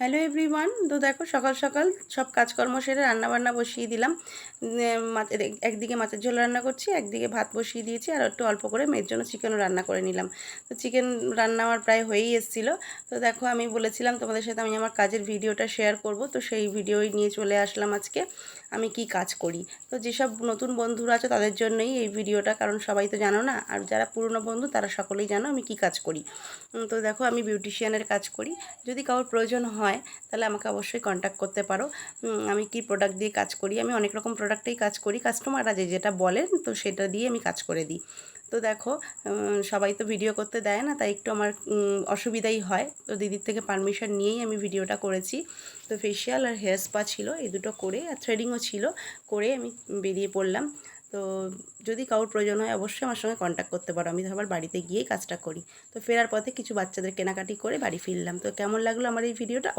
Hello everyone তো দেখো, সকাল সকাল সব কাজকর্ম সেরে রান্নাবান্না বসিয়ে দিলাম। মাছের একদিকে মাছের ঝোল রান্না করছি, একদিকে ভাত বসিয়ে দিয়েছি, আর একটু অল্প করে মেয়ের জন্য চিকেনও রান্না করে নিলাম। তো চিকেন রান্না আমার প্রায় হয়েই এসেছিল। তো দেখো, আমি বলেছিলাম তোমাদের সাথে আমি আমার কাজের ভিডিওটা শেয়ার করব। তো সেই ভিডিওই নিয়ে চলে আসলাম আজকে, আমি কি কাজ করি। তো যেসব নতুন বন্ধুরা আছে, তাদের জন্যই এই ভিডিওটা, কারণ সবাই তো জানো না, আর যারা পুরনো বন্ধু, তারা সকলেই জানো আমি কি কাজ করি। তো দেখো, আমি বিউটিশিয়ানের কাজ করি। যদি কারোর প্রয়োজন হয় তাহলে আমাকে অবশ্যই কন্ট্যাক্ট করতে পারো। আমি কি প্রোডাক্ট দিয়ে কাজ করি? আমি অনেক রকম প্রোডাক্টেই কাজ করি। কাস্টমাররা যে যেটা বলেন, তো সেটা দিয়ে আমি কাজ করে দিই। তো দেখো সবাই তো ভিডিও করতে দেয় না, তাই একটু আমার অসুবিধাই হয়। তো দিদির থেকে পারমিশন নিয়েই আমি ভিডিওটা করেছি। তো ফেশিয়াল আর হেয়ার স্পা ছিল, এই দুটো করে, আর থ্রেডিংও ছিল, করে আমি বেরিয়ে পড়লাম। তো যদি কারোর প্রয়োজন হয় অবশ্যই আমার সঙ্গে কন্ট্যাক্ট করতে পারো। আমি তো আবার বাড়িতে গিয়েই কাজটা করি। তো ফেরার পথে কিছু বাচ্চাদের কেনাকাটি করে বাড়ি ফিরলাম। তো কেমন লাগল আমার এই ভিডিওটা